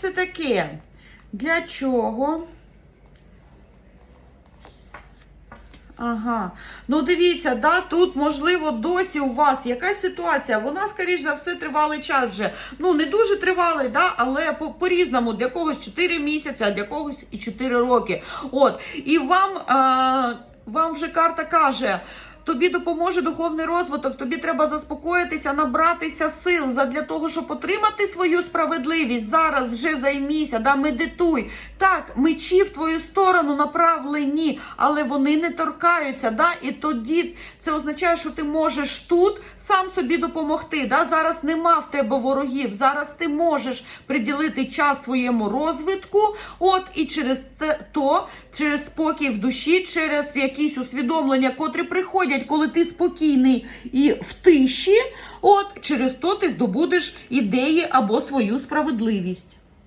це таке? Для чого? Ага, ну дивіться, да, тут можливо досі у вас якась ситуація. Вона, скоріш за все, тривалий час вже. Ну, не дуже тривалий, да, але по- по-різному. Для когось 4 місяці, а для когось і 4 роки. От. І вам, а, вам вже карта каже. Тобі допоможе духовний розвиток, тобі треба заспокоїтися, набратися сил для того, щоб отримати свою справедливість. Зараз вже займіся, да, медитуй. Так, мечі в твою сторону направлені, але вони не торкаються. Да? І тоді це означає, що ти можеш тут сам собі допомогти. Да? Зараз нема в тебе ворогів. Зараз ти можеш приділити час своєму розвитку. От і через це то, через спокій в душі, через якісь усвідомлення, котрі приходять, коли ти спокійний і в тиші. От через то ти здобудеш ідеї або свою справедливість.